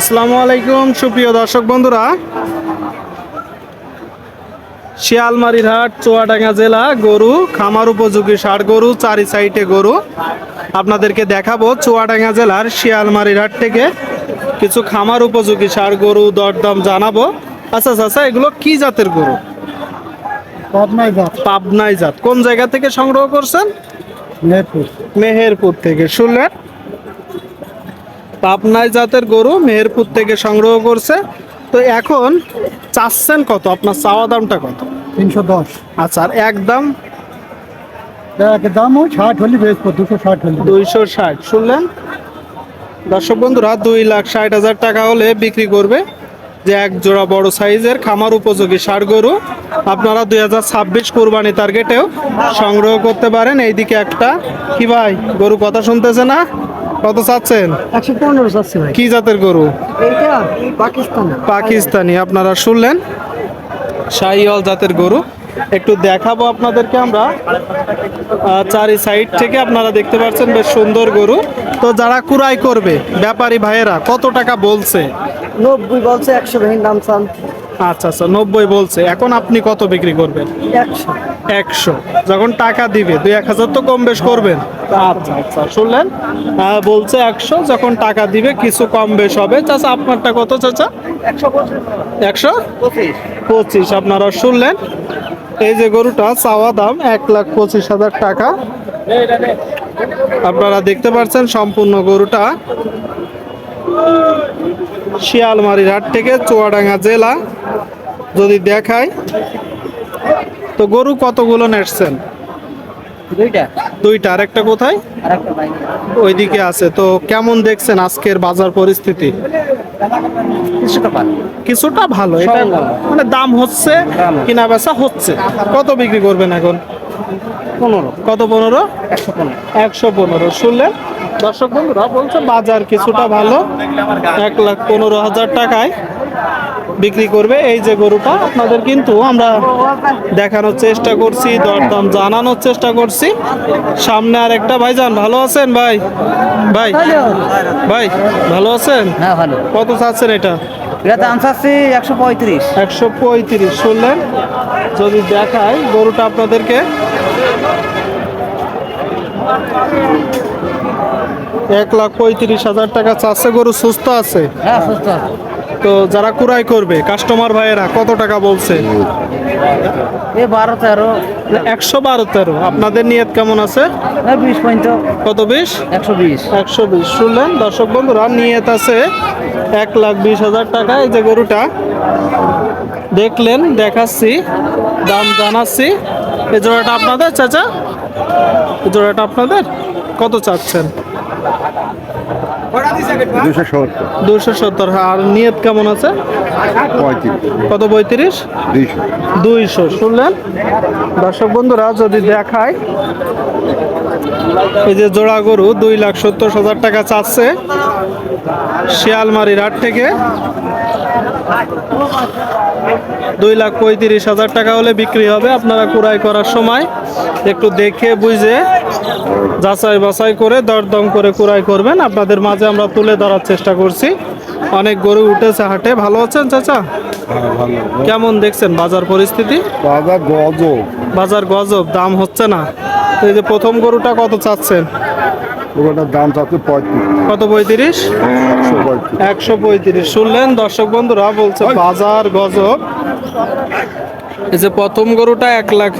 আসসালামু আলাইকুম সুপ্রিয় দর্শক বন্ধুরা। শিয়ালমারির হাট চুয়াডাঙ্গা জেলা গরু খামার উপযোগী ষাট গরু চারি সাইডে গরু। আপনাদেরকে দেখাবো চুয়াডাঙ্গা জেলার শিয়ালমারির হাট থেকে কিছু খামার উপযোগী ষাট গরু দরদাম জানাব। আচ্ছা আচ্ছা এগুলো কি জাতের গরু? পাবনাই জাত। কোন জায়গা থেকে সংগ্রহ করছেন? মেহেরপুর। মেহেরপুর থেকে। শুনলেন? পাবনাই জাতের গরু মেহেরপুর থেকে সংগ্রহ করছে। তো এখন চাচ্ছেন কত? আপনার চাওয়া দামটা কত? তিনশো দশ। আচ্ছা আর একদম এক দাম ষাট হলে বেচবো দুশো ষাট হলে। দুইশো ষাট শুনলেন? দর্শক বন্ধুরা দুই লাখ ষাট হাজার টাকা হলে বিক্রি করবে যে এক জোড়া বড় সাইজের খামার উপযোগী ষাট গরু। আপনারা দুই হাজার ছাব্বিশ কোরবানি টার্গেটেও সংগ্রহ করতে পারেন। এইদিকে একটা কি ভাই? গরু কথা শুনতেছে না? কত চাচ্ছেন? একশো পনেরো চাচ্ছি ভাই। কি জাতের গরু? এইটা পাকিস্তান। পাকিস্তানি আপনারা শুনলেন? শাহিওয়াল জাতের গরু। একটু দেখাবো আপনাদেরকে আমরা। চারি সাইড থেকে আপনারা দেখতে পাচ্ছেন বেশ সুন্দর গরু। তো যারা কুরাই করবে ব্যাপারী ভাইয়েরা কত টাকা বলছে? নব্বই বলছে একশো ভেঙে দাম চান। আচ্ছা আচ্ছা নব্বই বলছে। এখন আপনি কত বিক্রি করবেন? একশো। একশো। যখন টাকা দিবে, দুই এক হাজার তো কম বেশ করবেন। আচ্ছা আচ্ছা শুনলেন? বলছে একশো, যখন টাকা দিবে, কিছু কম বেশ হবে। চাচা, আপনারটা কত চাচা? একশো? পঁচিশ। আপনারা শুনলেন? এই যে গরুটা, চাওয়া দাম এক লাখ পঁচিশ হাজার টাকা। আপনারা দেখতে পাচ্ছেন সম্পূর্ণ গরুটা। শিয়ালমারির হাট থেকে, চুয়াডাঙ্গা জেলা। যদি দেখায় তো গরু কতগুলো নেটছেন? দুইটা। দুইটা আরেকটা কোথায়? আর একটা ভাই ওইদিকে আছে। তো কেমন দেখছেন আজকের বাজার পরিস্থিতি? কিছুটা ভালো। এটা মানে দাম হচ্ছে। কিনা বেচা হচ্ছে। কত বিক্রি করবেন এখন? পনেরো। কত পনেরো? একশো পনেরো। একশো পনেরো। শুনলেন? দর্শক বন্ধুরা বলছে বাজার কিছুটা ভালো। এক লাখ পনেরো হাজার টাকায়। বিক্রি করবে। এই যে গরুটা আপনাদের কিন্তু আমরা দেখানোর চেষ্টা করছি দরদাম জানানোর চেষ্টা করছি। সামনে আর একটা ভাইজান ভালো আছেন ভাই? ভাই ভাই ভালো আছেন? হ্যাঁ ভালো। কত চাচ্ছেন এটা? এটা দাম চাচ্ছি একশো পঁয়ত্রিশ। একশো পঁয়ত্রিশ শুনলেন? যদি দেখায় গরুটা আপনাদেরকে। এক লাখ পঁয়ত্রিশ হাজার টাকা চাচ্ছে গরু সুস্থ আছে? হ্যাঁ সুস্থ আছে। তো যারা কুরাই করবে কাস্টমার ভাইয়েরা কত টাকা বলছে? এ বারো তেরো। একশো বারো তেরো। আপনাদের নিয়ত কেমন আছে? বিশ পর্যন্ত। কত বিশ? একশো বিশ। একশো বিশ। শুনলেন দর্শক বন্ধুরা নিয়ত আছে এক লাখ বিশ হাজার টাকা এই যে গরুটা। দেখলেন দেখাচ্ছি দাম জানাচ্ছি। এই জোড়াটা আপনাদের চাচা? জোড়াটা আপনাদের? কত চাচ্ছেন? দুশো সত্তর। দুশো সত্তর আর নিয়ত কেমন আছে? কত পঁয়ত্রিশ? দুইশো। দুইশো শুনলেন? দর্শক বন্ধুরা যদি দেখায় এই যে জোড়া গরু দুই লাখ সত্তর হাজার টাকা চাচ্ছে শিয়ালমারির হাট থেকে। দুই লাখ পঁয়ত্রিশ হাজার টাকা হলে বিক্রি হবে আপনারা কুড়াই করার সময়। একটু দেখে বুঝে যাচাই বাছাই করে দরদম করে কুড়াই করবেন। আপনাদের মাঝে আমরা তুলে ধরার চেষ্টা করছি। অনেক গরু উঠেছে হাটে। ভালো আছেন চাচা? কেমন দেখছেন বাজার পরিস্থিতি? বাজার গজব। বাজার গজব দাম হচ্ছে না। তো এই যে প্রথম গরুটা কত চাচ্ছেন? ওটার দাম চাচ্ছে পঁয়ত্রিশ। কত পঁয়ত্রিশ? একশো পঁয়ত্রিশ। শুনলেন দর্শক বন্ধুরা বলছে বাজার গজব। এই যে প্রথম গরুটা এক লাখ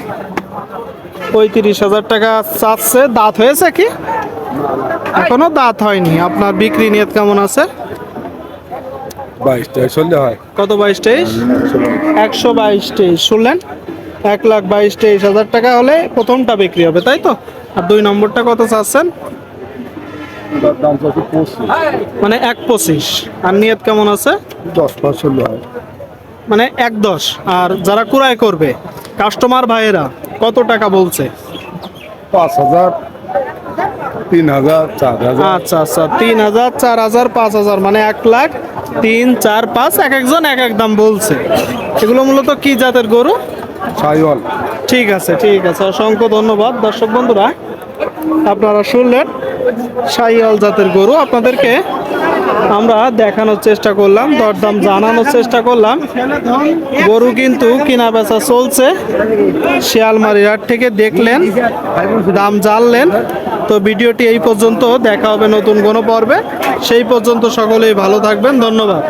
পঁয়ত্রিশ হাজার টাকা চাচ্ছে। দাঁত হয়েছে কি? এখনও দাঁত হয়নি। আপনার বিক্রি নিয়ত কেমন আছে? বাইশ টাকা চললে হয়। কত বাইশ তেইশ একশো বাইশ তেইশ শুনলেন? এক লাখ বাইশ তেইশ হাজার টাকা হলে প্রথমটা বিক্রি হবে তাই তো? আর দুই নম্বরটা কত চাচ্ছেন? মানে এক পঁচিশ। আর নিয়ত কেমন আছে? দশ পাঁচ হয়। মানে এক দশ। আর যারা কুড়াই করবে কাস্টমার ভাইয়েরা কত টাকা বলছে? পাঁচ হাজার। তিন হাজার চার হাজার। আচ্ছা আচ্ছা তিন হাজার চার হাজার পাঁচ হাজার মানে এক লাখ তিন চার পাঁচ এক একজন এক এক দাম বলছে। এগুলো মূলত কি জাতের গরু? সাইওয়াল। ঠিক আছে ঠিক আছে অসংখ্য ধন্যবাদ। দর্শক বন্ধুরা আপনারা শুনলেন শাহিয়াল জাতের গরু। আপনাদেরকে আমরা দেখানোর চেষ্টা করলাম, দরদাম জানানোর চেষ্টা করলাম। গরু কিন্তু কেনা বেচা চলছে। শিয়ালমারি হাট থেকে দেখলেন, দাম জানলেন। তো ভিডিওটি এই পর্যন্ত, দেখা হবে নতুন কোনো পর্বে। সেই পর্যন্ত সকলেই ভালো থাকবেন, ধন্যবাদ।